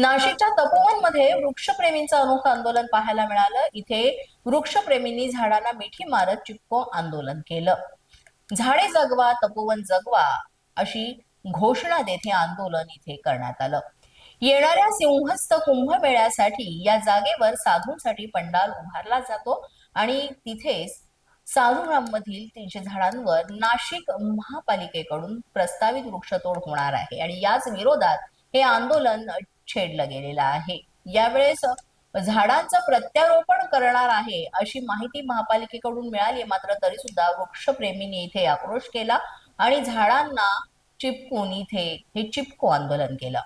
नाशिकच्या तपोवनमध्ये वृक्षप्रेमींचं अनोखं आंदोलन पाहायला मिळालं. इथे वृक्षप्रेमींनी झाडांना मिठी मारत चिपको आंदोलन केलं. झाडे जगवा तपोवन जगवा अशी घोषणा देत हे आंदोलन इथे करण्यात आलं. येणाऱ्या सिंहस्थ कुंभमेळ्यासाठी या जागेवर साधूंसाठी पंडाल उभारला जातो आणि तिथेच साधूराममधील तीनशे झाडांवर नाशिक महापालिकेकडून प्रस्तावित वृक्षतोड होणार आहे. आणि याच विरोधात हे आंदोलन छेडलं गेलेलं आहे. यावेळेस झाडांचं प्रत्यारोपण करणार आहे अशी माहिती महापालिकेकडून मिळाली. मात्र तरी सुद्धा वृक्षप्रेमींनी इथे आक्रोश केला आणि झाडांना चिपकून इथे हे चिपको आंदोलन केलं.